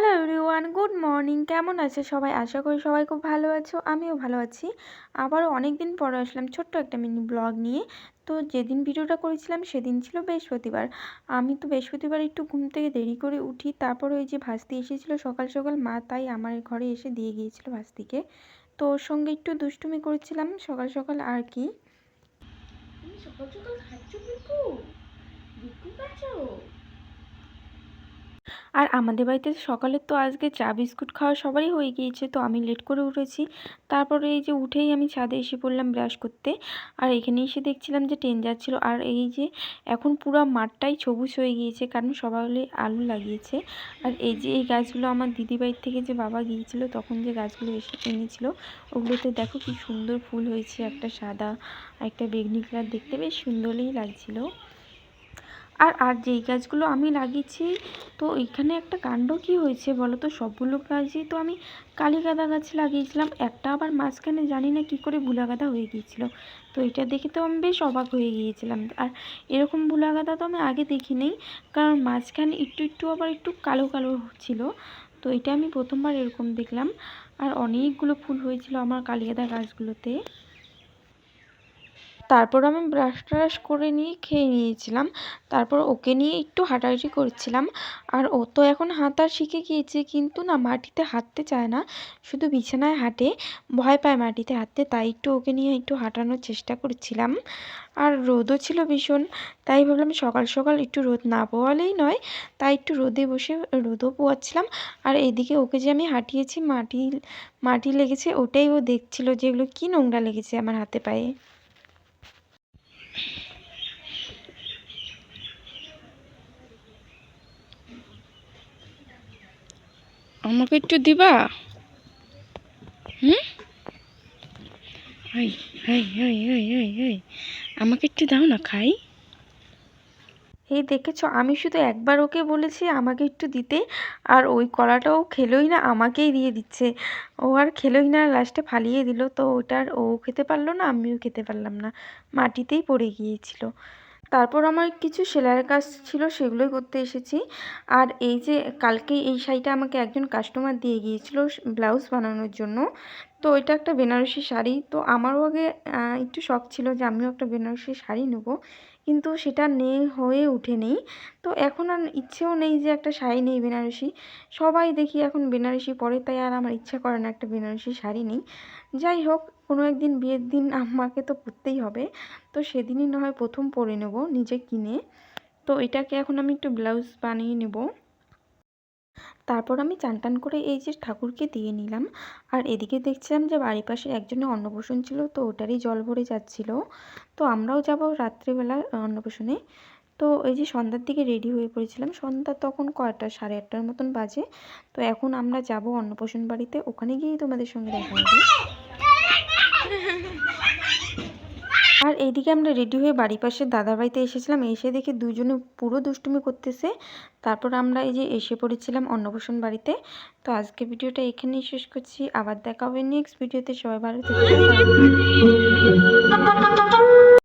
Hello everyone good morning কেমন আছে সবাই? আশা করি সবাই খুব ভালো আছো, আমিও ভালো আছি। আবারও অনেক দিন পরে আসলাম ছোট্ট একটা মিনি ব্লগ নিয়ে। তো যেদিন ভিডিওটা করেছিলাম সেদিন ছিল বৃহস্পতিবার। আমি তো বৃহস্পতিবার একটু ঘুম থেকে দেরি করে উঠি, তারপর ওই যে ভাস্তি এসেছিল সকাল সকাল, মা তাই আমার ঘরে এসে দিয়ে গিয়েছিল ভাস্তিকে। তো ওর সঙ্গে একটু দুষ্টুমি করেছিলাম সকাল সকাল, আর কি। সকাল সকাল খাচ্ছ আর আমাদের বাড়িতে সকালে তো আজকে চা বিস্কুট খাওয়া সবারই হয়ে গিয়েছে, তো আমি লেট করে উঠেছি। তারপরে এই যে উঠেই আমি ছাদে এসে পড়লাম ব্রাশ করতে। আর এখানে এসে দেখছিলাম যে ট্রেন যাচ্ছিল। আর এই যে এখন পুরো মাঠটাই সবুজ হয়ে গিয়েছে, কারণ সবাই আলু লাগিয়েছে। আর এই যে এই গাছগুলো আমার দিদি বাড়ির থেকে যে বাবা গিয়েছিল, তখন যে গাছগুলো এসে এনেছিল, ওগুলোতে দেখো কি সুন্দর ফুল হয়েছে, একটা সাদা, একটা বেগনি কালার দেখতে বেশ সুন্দরই লাগছিল। আর আর যেই গাছগুলো আমি লাগিয়েছি, তো এখানে একটা কাণ্ড কি হয়েছে বলো তো সবগুলো গাছই তো আমি কালী গাঁদা গাছ লাগিয়েছিলাম। একটা আবার মাঝখানে জানি না কী করে ভুলা গাঁদা হয়ে গিয়েছিল। তো এটা দেখে তো আমি বেশ অবাক হয়ে গিয়েছিলাম। আর এরকম ভুলা গাঁদা তো আমি আগে দেখিনি, কারণ মাঝখানে একটু একটু আবার একটু কালো কালো ছিল। তো এটা আমি প্রথমবার এরকম দেখলাম। আর অনেকগুলো ফুল হয়েছিল আমার কালী গাঁদা গাছগুলোতে। তারপর আমি ব্রাশ ট্রাশ করে নিয়ে খেয়ে নিয়েছিলাম। তারপর ওকে নিয়ে একটু হাঁটাহাঁটি করছিলাম। আর ও তো এখন হাঁটা শিখে গিয়েছে, কিন্তু না মাটিতে হাঁটতে চায় না। শুধু বিছানায় হাঁটে, ভয় পায় মাটিতে হাঁটতে, তাই একটু ওকে নিয়ে একটু হাঁটানোর চেষ্টা করছিলাম। আর রোদও ছিল ভীষণ, তাই ভাবলাম সকাল সকাল একটু রোদ না পোয়ালেই নয়, তাই একটু রোদে বসে রোদও পোয়াচ্ছিলাম। আর এদিকে ওকে যে আমি হাঁটিয়েছি মাটি মাটি লেগেছে, ওটাই ও দেখছিল যে এগুলো কী নোংরা লেগেছে আমার হাতে পায়ে। আমাকে একটু দিবা? হুম? হাই আমাকে একটু দাও না, খাই। এই দেখেছ, আমি শুধু একবার ওকে বলেছি আমাকে একটু দিতে, আর ওই কলাটাও খেলোই না, আমাকেই দিয়ে দিচ্ছে। ও আর খেলোই না লাস্টে ফালিয়ে দিল। তো ওটার ও খেতে পারল না, আমিও খেতে পারলাম না। মাটিতেই পড়ে গিয়েছিল। তারপর আমার কিছু সেলাইয়ের কাজ ছিল, সেগুলোই করতে এসেছি। আর এই যে কালকে এই শাড়িটা আমাকে একজন কাস্টমার দিয়ে গিয়েছিল ব্লাউজ বানানোর জন্য। তো এটা একটা বেনারসি শাড়ি। তো আমারও আগে একটু শখ ছিল যে আমিও একটা বেনারসি শাড়ি নেব। কিন্তু সেটা নেই, হয়ে ওঠেনি। তো এখন আর ইচ্ছেও নেই যে একটা শাড়ি নেই বেনারসি। সবাই দেখি এখন বেনারসি পরে, তাই আর আমার ইচ্ছা করে না একটা বেনারসি শাড়ি নেই। যাই হোক, কোনো একদিন বিয়ের দিন আমাকে তো পরতেই হবে। তো সেদিনই না হয় প্রথম পরে নেব নিজে কিনে। তো এটাকে এখন আমি একটু ব্লাউজ বানিয়ে নেব। তারপর আমি চান টান করে এই যে ঠাকুরকে দিয়ে নিলাম। আর এদিকে দেখছিলাম যে বাড়ির পাশে একজনের অন্নপ্রাশন ছিল, তো ওটারই জল ভরে যাচ্ছিল। তো আমরাও যাব রাত্রিবেলা অন্নপ্রাশনে। তো এই যে সন্ধ্যার দিকে রেডি হয়ে পড়েছিলাম। সন্ধ্যা তখন কয়টা? সাড়ে আটটার মতন বাজে। তো এখন আমরা যাব অন্নপ্রাশন বাড়িতে। ওখানে গিয়েই তোমাদের সঙ্গে দেখা হবে। আর এইদিকে আমরা রেডি হয়ে বাড়ির পাশে দাদার বাড়িতে এসেছিলাম। এসে দেখে দুজনে পুরো দুষ্টুমি করতেছে। তারপর আমরা এই যে এসে পড়েছিলাম অন্নপ্রসন বাড়িতে। তো আজকে ভিডিওটা এখানেই শেষ করছি। আবার দেখা হবে নেক্সট ভিডিওতে। সবাই ভালো থেকে